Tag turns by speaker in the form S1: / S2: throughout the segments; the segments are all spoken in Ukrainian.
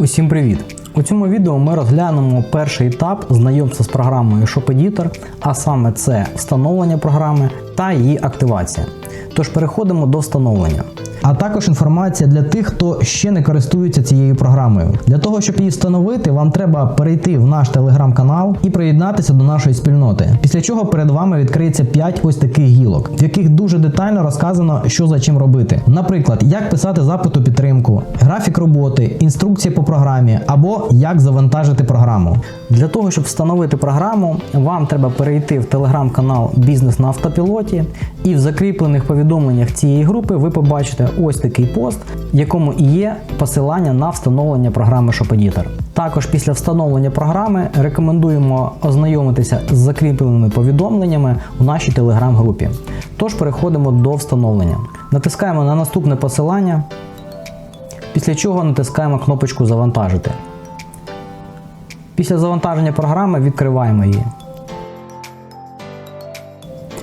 S1: Усім привіт! У цьому відео ми розглянемо перший етап знайомства з програмою ShopEditor, а саме це встановлення програми та її активація. Тож переходимо до встановлення. А також інформація для тих, хто ще не користується цією програмою. Для того, щоб її встановити, вам треба перейти в наш телеграм-канал і приєднатися до нашої спільноти. Після чого перед вами відкриється 5 ось таких гілок, в яких дуже детально розказано, що за чим робити. Наприклад, як писати запит у підтримку, графік роботи, інструкції по програмі або як завантажити програму. Для того, щоб встановити програму, вам треба перейти в телеграм-канал Бізнес на автопілоті, і в закріплених повідомленнях цієї групи ви побачите ось такий пост, в якому і є посилання на встановлення програми ShopEditor. Також після встановлення програми рекомендуємо ознайомитися з закріпленими повідомленнями у нашій телеграм-групі. Тож переходимо до встановлення. Натискаємо на наступне посилання, після чого натискаємо кнопочку Завантажити. Після завантаження програми відкриваємо її.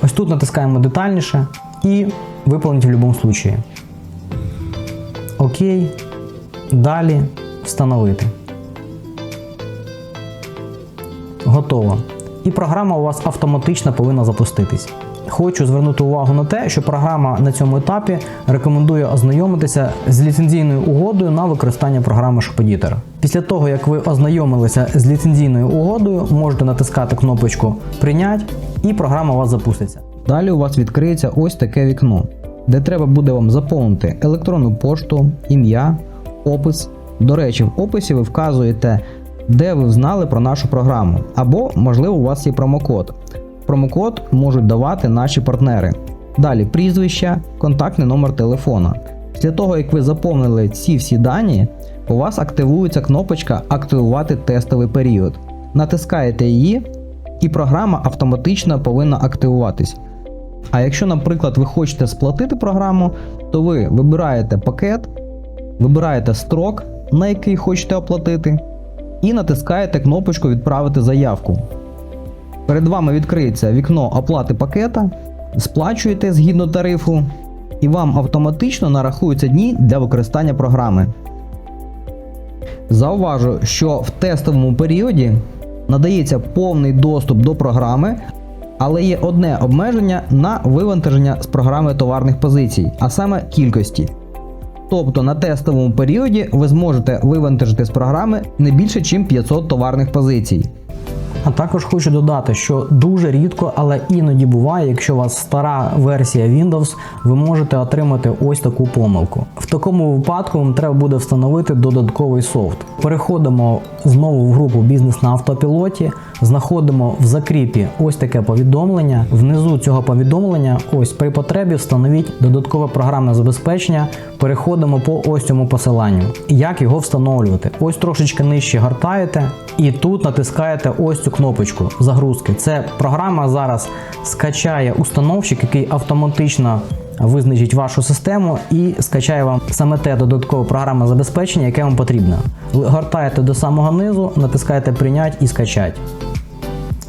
S1: Ось тут натискаємо детальніше і виповнити в будь-якому випадку. Окей. Далі встановити. Готово. І програма у вас автоматично повинна запуститись. Хочу звернути увагу на те, що програма на цьому етапі рекомендує ознайомитися з ліцензійною угодою на використання програми ShopEditor. Після того, як ви ознайомилися з ліцензійною угодою, можете натискати кнопочку Прийнять і програма у вас запуститься. Далі у вас відкриється ось таке вікно, де треба буде вам заповнити електронну пошту, ім'я, опис. До речі, в описі ви вказуєте, де ви знали про нашу програму, або, можливо, у вас є промокод. Промокод можуть давати наші партнери. Далі прізвище, контактний номер телефона. Після того, як ви заповнили ці всі дані, у вас активується кнопочка Активувати тестовий період. Натискаєте її, і програма автоматично повинна активуватись. А якщо, наприклад, ви хочете сплатити програму, то ви вибираєте пакет, вибираєте строк, на який хочете оплатити, і натискаєте кнопочку Відправити заявку. Перед вами відкриється вікно оплати пакета, сплачуєте згідно тарифу, і вам автоматично нарахуються дні для використання програми. Зауважу, що в тестовому періоді надається повний доступ до програми, але є одне обмеження на вивантаження з програми товарних позицій, а саме кількості. Тобто на тестовому періоді ви зможете вивантажити з програми не більше, ніж 500 товарних позицій. А також хочу додати, що дуже рідко, але іноді буває, якщо у вас стара версія Windows, ви можете отримати ось таку помилку. В такому випадку вам треба буде встановити додатковий софт. Переходимо знову в групу Бізнес на автопілоті, знаходимо в закріпі ось таке повідомлення. Внизу цього повідомлення, ось при потребі встановіть додаткове програмне забезпечення. Переходимо по ось цьому посиланню. Як його встановлювати? Ось трошечки нижче гортаєте і тут натискаєте ось цю кнопочку загрузки. Це програма зараз скачає установщик, який автоматично визначить вашу систему і скачає вам саме те додаткове програмне забезпечення, яке вам потрібно. Гортаєте до самого низу, натискаєте прийняти і скачати.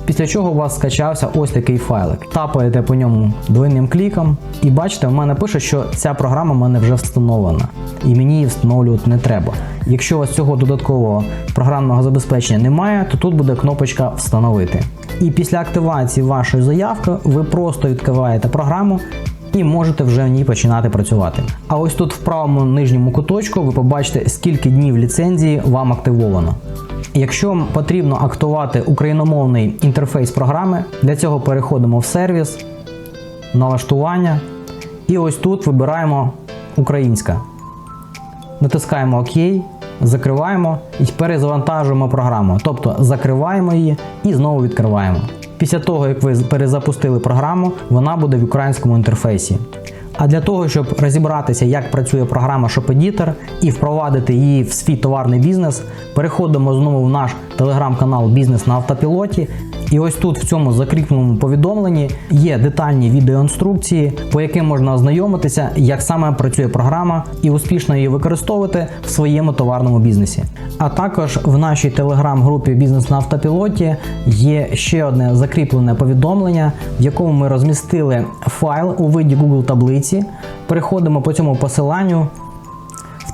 S1: Після чого у вас скачався ось такий файлик. Тапаєте по ньому двойним кліком, і бачите, в мене пише, що ця програма в мене вже встановлена, і мені її встановлювати не треба. Якщо у вас цього додаткового програмного забезпечення немає, то тут буде кнопочка Встановити. І після активації вашої заявки ви просто відкриваєте програму. І можете вже в ній починати працювати. А ось тут в правому нижньому куточку ви побачите, скільки днів ліцензії вам активовано. Якщо потрібно актувати україномовний інтерфейс програми, для цього переходимо в сервіс, налаштування. І ось тут вибираємо Українська. Натискаємо ОК, закриваємо і перезавантажуємо програму. Тобто закриваємо її і знову відкриваємо. Після того, як ви перезапустили програму, вона буде в українському інтерфейсі. А для того, щоб розібратися, як працює програма ShopEditor і впровадити її в свій товарний бізнес, переходимо знову в наш телеграм-канал Бізнес на автопілоті. І ось тут в цьому закріпленому повідомленні є детальні відеоінструкції, по яким можна ознайомитися, як саме працює програма і успішно її використовувати в своєму товарному бізнесі. А також в нашій телеграм-групі Бізнес на автопілоті є ще одне закріплене повідомлення, в якому ми розмістили файл у виді Google таблиці. Переходимо по цьому посиланню.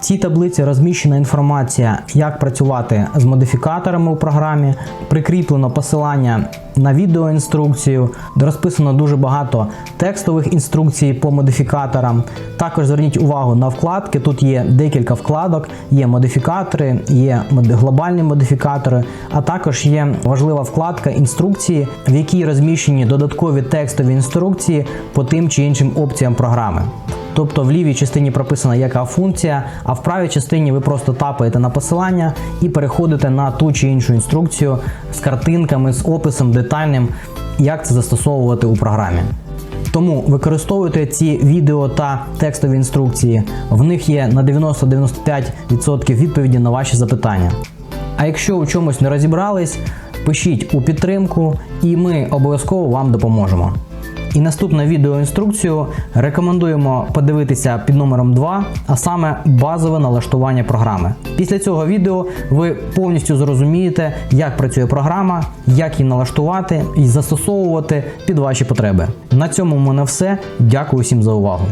S2: Цій таблиці розміщена інформація, як працювати з модифікаторами у програмі, прикріплено посилання на відеоінструкцію, де розписано дуже багато текстових інструкцій по модифікаторам. Також зверніть увагу на вкладки. Тут є декілька вкладок, є модифікатори, є глобальні модифікатори, а також є важлива вкладка інструкції, в якій розміщені додаткові текстові інструкції по тим чи іншим опціям програми. Тобто в лівій частині прописана яка функція, а в правій частині ви просто тапаєте на посилання і переходите на ту чи іншу інструкцію з картинками, з описом детальним, як це застосовувати у програмі. Тому використовуйте ці відео та текстові інструкції. В них є на 90-95% відповіді на ваші запитання. А якщо у чомусь не розібрались, пишіть у підтримку, і ми обов'язково вам допоможемо. І наступну відеоінструкцію рекомендуємо подивитися під номером 2, а саме базове налаштування програми. Після цього відео ви повністю зрозумієте, як працює програма, як її налаштувати і застосовувати під ваші потреби. На цьому в мене все. Дякую всім за увагу.